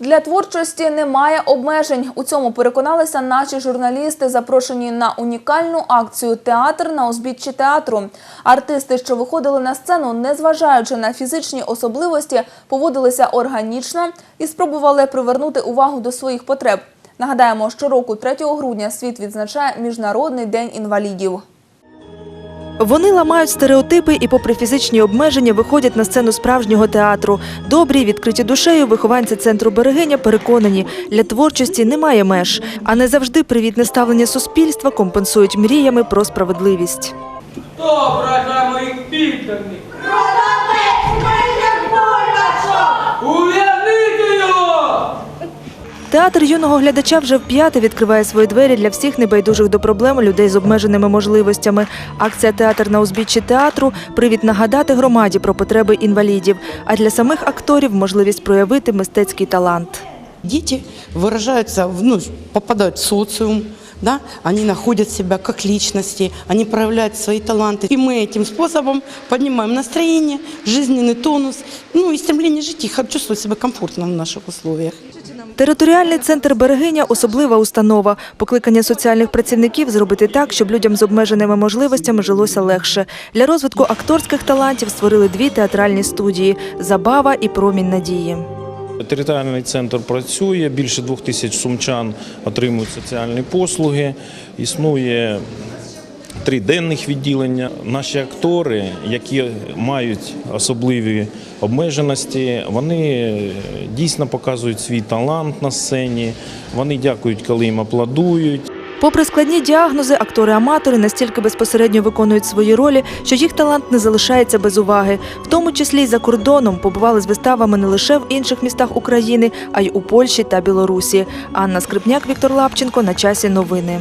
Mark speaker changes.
Speaker 1: Для творчості немає обмежень. У цьому переконалися наші журналісти, запрошені на унікальну акцію Театр на узбіччі театру. Артисти, що виходили на сцену, незважаючи на фізичні особливості, поводилися органічно і спробували привернути увагу до своїх потреб. Нагадаємо, щороку 3 грудня світ відзначає Міжнародний день інвалідів.
Speaker 2: Вони ламають стереотипи і, попри фізичні обмеження, виходять на сцену справжнього театру. Добрі, відкриті душею, вихованці центру берегиня переконані, для творчості немає меж, а не завжди привітне ставлення суспільства компенсують мріями про справедливість.
Speaker 3: Хто брата моїх підданих?
Speaker 2: Театр юного глядача вже вп'яте відкриває свої двері для всіх небайдужих до проблем людей з обмеженими можливостями. Акція Театр на узбіччі театру привід нагадати громаді про потреби інвалідів, а для самих акторів можливість проявити мистецький талант.
Speaker 4: Діти виражаються ну, попадають в социум, да, они находят себя как личности, они проявляют свои таланты. И мы этим способом поднимаем настроение, жизненный тонус, ну и стремление жить и х- чувствовать себя комфортно в наших условиях.
Speaker 2: Територіальний центр берегиня особлива установа. Покликання соціальних працівників зробити так, щоб людям з обмеженими можливостями жилося легше. Для розвитку акторських талантів створили дві театральні студії Забава і Промінь надії.
Speaker 5: Територіальний центр працює, більше двох тисяч сумчан отримують соціальні послуги. Існує три денних відділення. Наші актори, які мають особливі обмеженості, вони дійсно показують свій талант на сцені. Вони дякують, коли їм аплодують.
Speaker 2: Попри складні діагнози, актори-аматори настільки безпосередньо виконують свої ролі, що їх талант не залишається без уваги. В тому числі й за кордоном побували з виставами не лише в інших містах України, а й у Польщі та Білорусі. Анна Скрипняк, Віктор Лапченко. На часі новини.